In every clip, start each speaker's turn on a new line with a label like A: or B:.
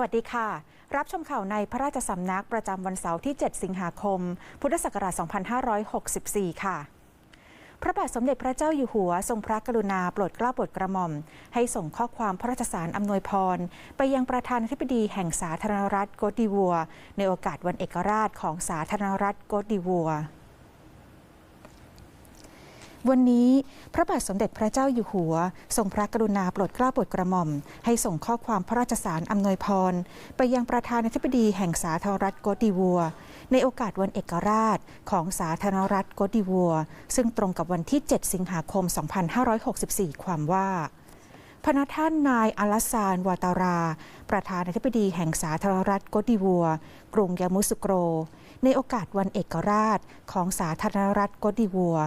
A: วัสดีค่ะ รับชมข่าวในพระราชสำนักประจำวันเสาร์ที่ 7 สิงหาคม พุทธศักราช 2564 ค่ะ พระบาทสมเด็จพระเจ้าอยู่หัว ทรงพระกรุณาโปรดเกล้าโปรดกระหม่อม ให้ส่งข้อความพระราชสารอำนวยพร ไปยังประธานาธิบดีแห่งสาธารณรัฐโกตดิวัว ในโอกาสวันเอกราชของสาธารณรัฐโกตดิวัว วันนี้พระบาทสมเด็จพระเจ้าอยู่หัว ทรงพระกรุณาโปรดเกล้าโปรดกระหม่อม ให้ส่งข้อความพระราชสารอำนวยพร ไปยังประธานาธิบดีแห่งสาธารณรัฐโกตดิวัว ในโอกาสวันเอกราชของสาธารณรัฐโกตดิวัว ซึ่งตรงกับวันที่ 7 สิงหาคม 2564 ความว่าพระท่านนายอลาซานวาตารา ประธานาธิบดีแห่งสาธารณรัฐโกตดิวัว กรุงยามุสุโกร ในโอกาสวันเอกราชของสาธารณรัฐโกตดิวัว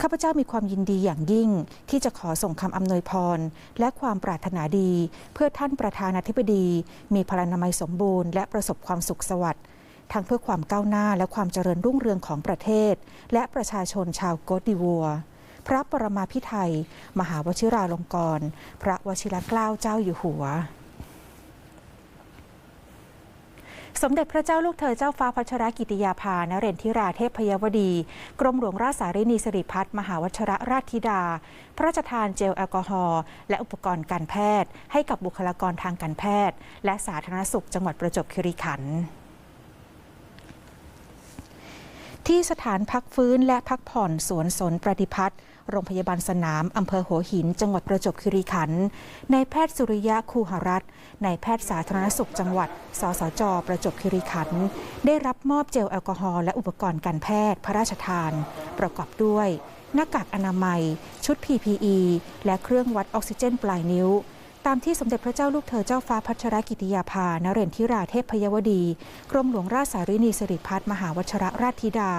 A: ข้าพเจ้ามีความยินดีอย่างยิ่ง ที่จะขอส่งคำอำนวยพร และความปรารถนาดี เพื่อท่านประธานาธิบดี มีพลานามัยสมบูรณ์และประสบความสุขสวัสดิ์ทั้งเพื่อความก้าวหน้าและความเจริญรุ่งเรืองของประเทศ และประชาชนชาวโกดิวัว พระปรมาภิไธยมหาวชิราลงกรณ์พระวชิรเกล้าเจ้าอยู่หัว สมเด็จพระเจ้าลูกเธอเจ้าฟ้าพัชรกิติยาภานเรนทิราเทพพยวดี กรมหลวงราชสารินีสิริพัฒน์มหาวชรราชธิดา พระราชทานเจลแอลกอฮอล์และอุปกรณ์การแพทย์ ให้กับบุคลากรทางการแพทย์ และสาธารณสุขจังหวัดประจวบคีรีขันธ์ ที่สถานพักฟื้นและพักผ่อนสวนสนประดิพัฒน์โรงพยาบาลสนาม อำเภอหัวหิน จังหวัดประจวบคีรีขันธ์นายแพทย์สุริยะคูหรัตน์นายแพทย์สาธารณสุขจังหวัด สสจ ประจวบคีรีขันธ์ได้รับมอบเจลแอลกอฮอล์และอุปกรณ์การแพทย์พระราชทาน ประกอบด้วย หน้ากากอนามัย ชุด PPE และเครื่องวัดออกซิเจนปลายนิ้ว ตามที่สมเด็จพระเจ้าลูกเธอเจ้าฟ้าพัชรกิติยาภานเรนทิราเทพพยวดี กรมหลวงราชสารินีสิริพัฒน์มหาวชรราชธิดา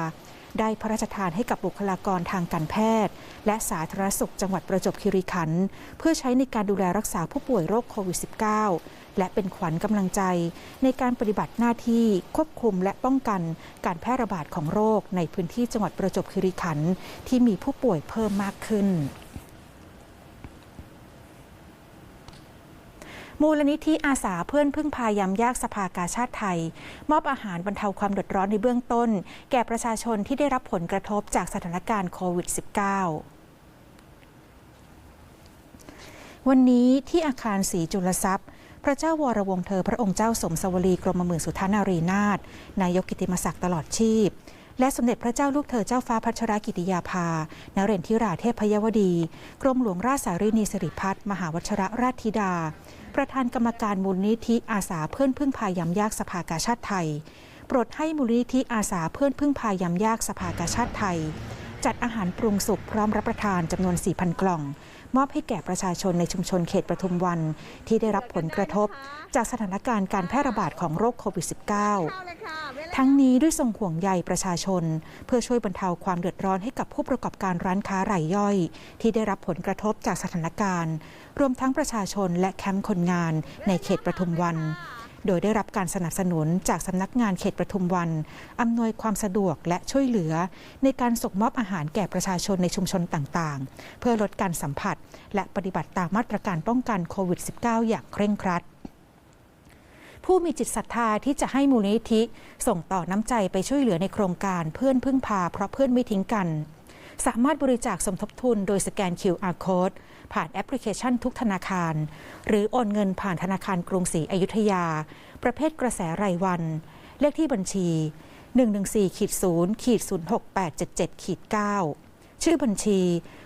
A: ได้พระราชทานให้กับบุคลากรทางการแพทย์ และสาธารณสุขจังหวัดประจวบคีรีขันธ์เพื่อใช้ในการดูแลรักษาผู้ป่วยโรคโควิด -19 และเป็นขวัญกำลังใจ ในการปฏิบัติหน้าที่ควบคุมและป้องกันการแพร่ระบาดของโรคในพื้นที่จังหวัดประจวบคีรีขันธ์ที่มีผู้ป่วยเพิ่มมากขึ้น มูลนิธิอาสาเพื่อนพึ่งพายามยากสภากาชาติไทย มอบอาหารบรรเทาความเดือดร้อนในเบื้องต้น แก่ประชาชนที่ได้รับผลกระทบจากสถานการณ์โควิด -19 วันนี้ที่อาคารศรีจุลทรัพย์ พระเจ้าวรวงเธอพระองค์เจ้าสมสวลีกรมหมื่นสุทานารีนาถนายกกิติมศักดิ์ตลอดชีพ และสมเด็จพระเจ้าลูกเธอเจ้าฟ้าพัชรกิติยาภานเรนทิราเทพพยวดี กรมหลวงราชสารินีสิริพัฒน์มหาวชระราชธิดา ประธานกรรมการมูลนิธิอาสาเพื่อนพึ่งพายามยากสภากาชาติไทย โปรดให้มูลนิธิอาสาเพื่อนพึ่งพายามยากสภากาชาติไทย จัดอาหารปรุงสุกพร้อมรับประทานจำนวน 4,000 กล่อง มอบให้แก่ประชาชนในชุมชนเขตประทุมวัน ที่ได้รับผลกระทบ จากสถานการณ์การแพร่ระบาดของโรคโควิด -19 ทั้งนี้ด้วยทรงห่วงใยประชาชน เพื่อช่วยบรรเทาความเดือดร้อนให้กับผู้ประกอบการร้านค้ารายย่อย ที่ได้รับผลกระทบจากสถานการณ์ รวมทั้งประชาชนและแคมป์คนงานในเขตประทุมวัน โดยได้รับการสนับสนุนจากสำนักงานเขตประทุมวัน อำนวยความสะดวกและช่วยเหลือ ในการส่งมอบอาหารแก่ประชาชนในชุมชนต่างๆ เพื่อลดการสัมผัส และปฏิบัติตามมาตรการป้องกันโควิด -19 อย่างเคร่งครัดผู้มีจิตศรัทธาที่จะให้มูลนิธิ ส่งต่อน้ำใจไปช่วยเหลือในโครงการเพื่อนพึ่งพาเพราะเพื่อนไม่ทิ้งกัน สามารถบริจาคสมทบทุนโดยสแกน QR Code ผ่านแอปพลิเคชันทุกธนาคาร หรือโอนเงินผ่านธนาคารกรุงศรีอยุธยา ประเภทกระแสรายวัน เลขที่บัญชี 114ขีด0ขีด06877ขีด9ชื่อบัญชี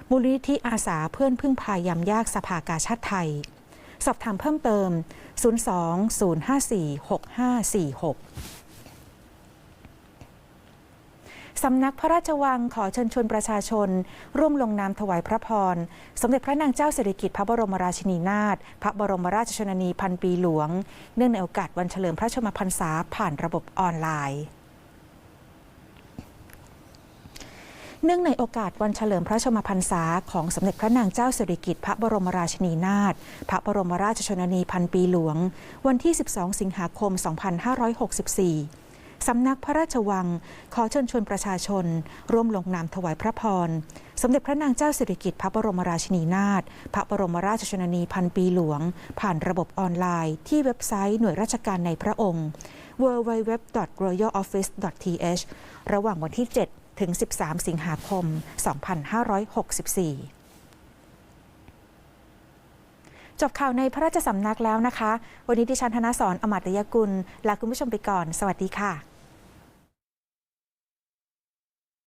A: มูลนิธิอาสาเพื่อนพึ่งพายามยากสภากาชาติไทย สอบถามเพิ่มเติม 02-054-6546 สำนักพระราชวังขอเชิญชวนประชาชน ร่วมลงนามถวายพระพร สมเด็จพระนางเจ้าสิริกิติ์พระบรมราชินีนาถพระบรมราชชนนีพันปีหลวง เนื่องในโอกาสวันเฉลิมพระชนมพรรษาผ่านระบบออนไลน์เนื่องในโอกาสวันเฉลิมพระชนมพรรษาของสมเด็จพระนางเจ้าสิริกิติ์พระบรมราชินีนาถ พระบรมราชชนนีพันปีหลวง วันที่ 12 สิงหาคม 2564 สำนักพระราชวัง ขอเชิญชวนประชาชน ร่วมลงนามถวายพระพร สมเด็จพระนางเจ้าสิริกิติ์พระบรมราชินีนาถพระบรมราชชนนีพันปีหลวง ผ่านระบบออนไลน์ ที่เว็บไซต์หน่วยราชการในพระองค์ www.royaloffice.th ระหว่างวันที่ 7 ถึง 13 สิงหาคม 2564จบข่าวในพระราชสำนักแล้วนะคะ วันนี้ดิฉันธนสรอมาตยกุล ลาคุณผู้ชมไปก่อน สวัสดีค่ะ